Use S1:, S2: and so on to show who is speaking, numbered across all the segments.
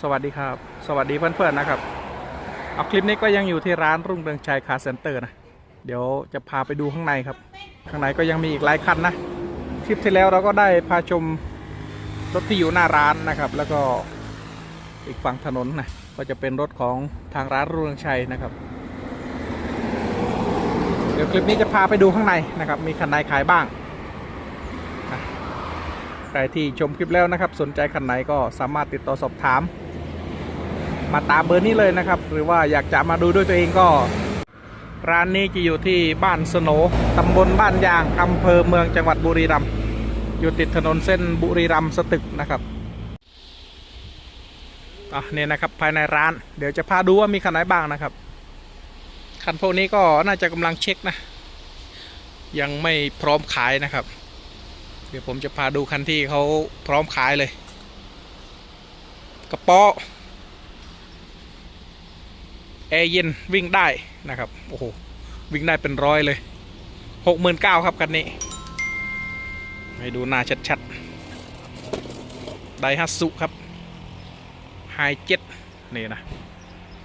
S1: สวัสดีครับ สวัสดีเพื่อนๆนะครับ เอาคลิปนี้ก็ยังอยู่ที่ร้านรุ่งเรืองชัยคาร์เซ็นเตอร์นะ เดี๋ยวจะพาไปดูข้างในครับ ข้างในก็ยังมีอีกหลายคันนะ คลิปที่แล้วเราก็ได้พาชมรถที่อยู่หน้าร้านนะครับ แล้วก็อีกฝั่งถนนนะ ก็จะเป็นรถของทางร้านรุ่งเรืองชัยนะครับ เดี๋ยวคลิปนี้จะพาไปดูข้างในนะครับ มีคันไหนขายบ้างใครที่ชมคลิปแล้วนะครับ สนใจคันไหนก็สามารถติดต่อสอบถาม มาตามเบอร์นี้เลยนะครับ หรือว่าอยากจะมาดูด้วยตัวเองก็ ร้านนี้จะอยู่ที่บ้านสโนตำบลบ้านยางอำเภอเมืองจังหวัดบุรีรัมย์อยู่ติดถนนเส้นบุรีรัมย์สตึกนะครับอะเนี่ยนะครับภายในร้าน เดี๋ยวจะพาดูว่ามีคันไหนบ้างนะครับ คันพวกนี้ก็น่าจะกำลังเช็คนะ ยังไม่พร้อมขายนะครับ เดี๋ยวผมจะพาดูคันที่เขาพร้อมขายเลย กระเป๋อ แอร์เย็นวิ่งได้นะครับโอ้โหวิ่งได้เป็นร้อยเลยหกหมื่นเก้าครับคันนี้ ให้ดูหน้าชัดๆไดฮัตสุครับไฮเจ็ตนี่นะ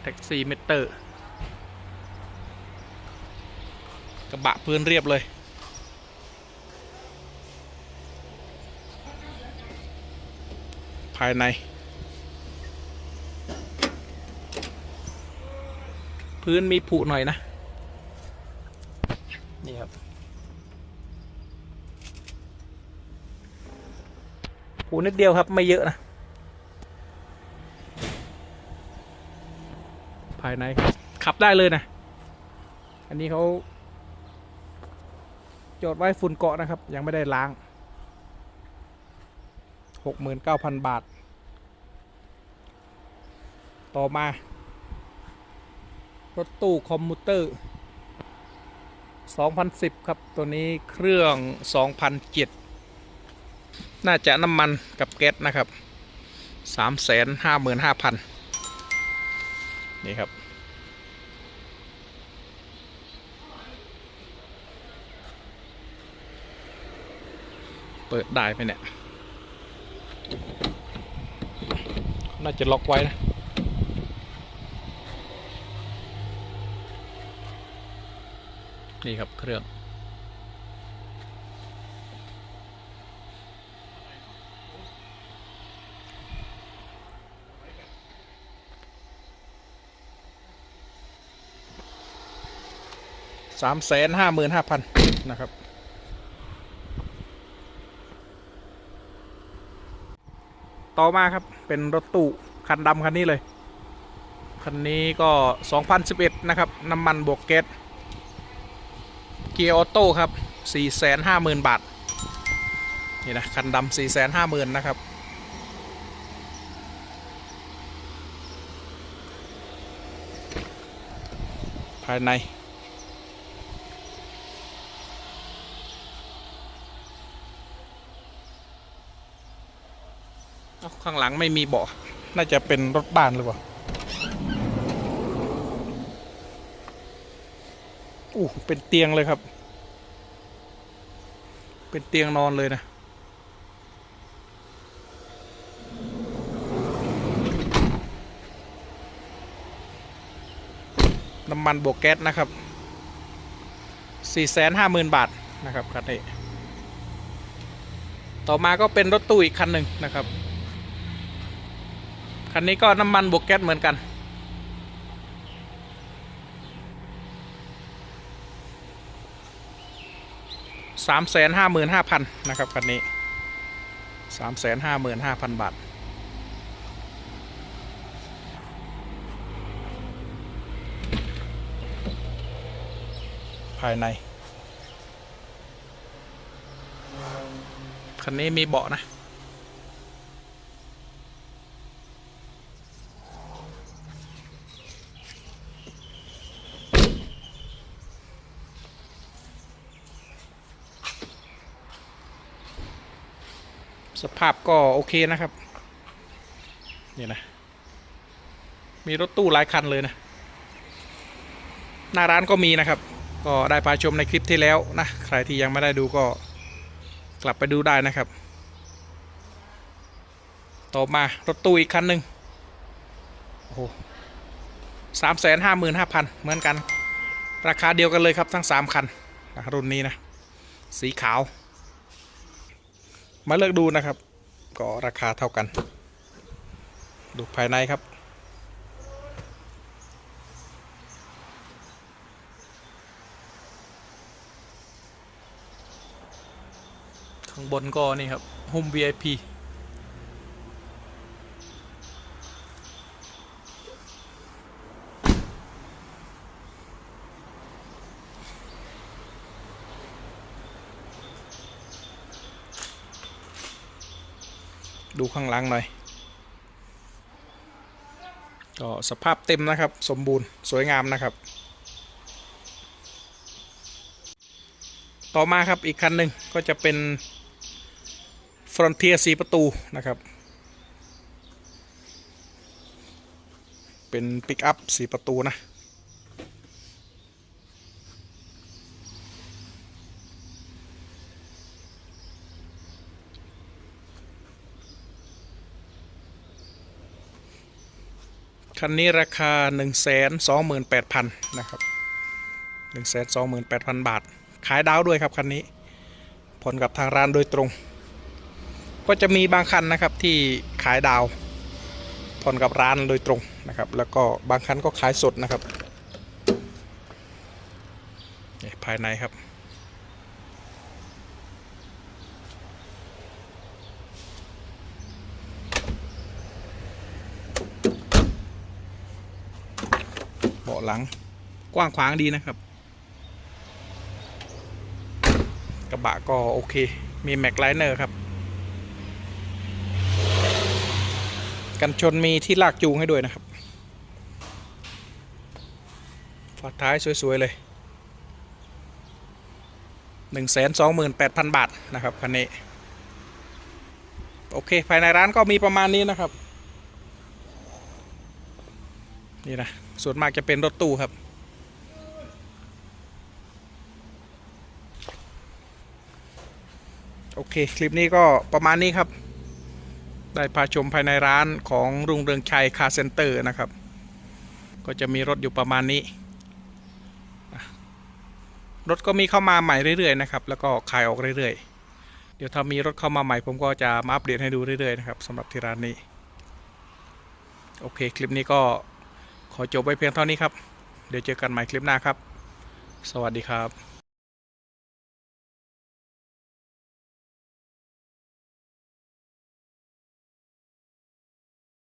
S1: แท็กซี่เมเตอร์ กระบะพื้นเรียบเลยภายใน พื้นมีผุหน่อยนะ นี่ครับผุนิดเดียวครับไม่เยอะนะ ภายในขับได้เลยนะ อันนี้เขาจอดไว้ฝุ่นเกาะนะครับ ยังไม่ได้ล้าง 69,000 บาท ต่อมา รถตู้คอมมูเตอร์ 2010 ครับ ตัวนี้เครื่อง 2007 น่าจะน้ำมันกับแก๊สนะครับ 355,000 นี่ครับ เปิดได้ไหมเนี่ย น่าจะล็อกไว้นะ นี่ครับเครื่อง สามแสนห้าหมื่นห้าพันนะครับ ต่อมาครับเป็นรถตู้คันดำคันนี้เลย คันนี้ก็ 2011 นะครับ น้ำมันบวกเกต เกียร์ออโต้ครับ 450,000 บาท นี่นะ คันดำ450,000 นะครับ ภายใน ข้างหลังไม่มีเบาะ น่าจะเป็นรถบ้านหรือเปล่า อู้เป็นเตียงเลยครับ เป็นเตียงนอนเลยนะ น้ำมันบวกแก๊สนะครับ 450,000 บาทนะครับคันนี้ต่อมาก็เป็นรถตู้อีกคันหนึ่งนะครับ คันนี้ก็น้ำมันบวกแก๊สเหมือนกัน สามแสนห้าหมื่นห้าพันนะครับคันนี้สามแสนห้าหมื่นห้าพันบาท ภายใน คันนี้มีเบาะนะ สภาพก็โอเคนะครับ นี่นะ มีรถตู้หลายคันเลยนะ หน้าร้านก็มีนะครับ ก็ได้พาชมในคลิปที่แล้วนะ ใครที่ยังไม่ได้ดูก็กลับไปดูได้นะครับ ต่อมารถตู้อีกคันหนึ่งโอ้โหสามแสนห้าหมื่นห้าพันเหมือนกัน ราคาเดียวกันเลยครับทั้งสามคันรุ่นนี้นะ สีขาว มาเลือกดูนะครับ ก็ราคาเท่ากัน ดูภายในครับ ข้างบนก็นี่ครับ Home VIP ดูข้างหลังหน่อย ก็สภาพเต็มนะครับ สมบูรณ์สวยงามนะครับ ต่อมาครับอีกคันหนึ่งก็จะเป็น Frontier สีประตูนะครับ เป็นปิกอัพสีประตูนะ คันนี้ราคา 1 2 8 0 0 0นะครับ1 2 8 0 0 0 บาท ขายดาวด้วยครับคันนี้ผลกับทางร้านโดยตรง ก็จะมีบางคันนะครับที่ขายดาวผ่อนกับร้านโดยตรงนะครับ แล้วก็บางคันก็ขายสดนะครับภายในครับ เบาะ หลังกว้างขวางดีนะครับ กระบะก็โอเค มีแม็กไลเนอร์ครับ กันชนมีที่ลากจูงให้ด้วยนะครับฝาท้ายสวย ๆ เลย 128,000 บาทนะครับคันนี้ โอเค ภายในร้านก็มีประมาณนี้นะครับ นี่นะส่วนมากจะเป็นรถตู้ครับ โอเค คลิปนี้ก็ประมาณนี้ครับ ได้พาชมภายในร้านของรุ่งเรืองชัยคาร์เซ็นเตอร์นะครับ ก็จะมีรถอยู่ประมาณนี้ รถก็มีเข้ามาใหม่เรื่อยๆนะครับ แล้วก็ขายออกเรื่อยๆ เดี๋ยวถ้ามีรถเข้ามาใหม่ผมก็จะมาอัปเดตให้ดูเรื่อยๆนะครับสำหรับที่ร้านนี้ โอเค คลิปนี้ก็ ขอจบไว้เพียงเท่านี้ครับ เดี๋ยวเจอกันใหม่คลิปหน้าครับ สวัสดีครับ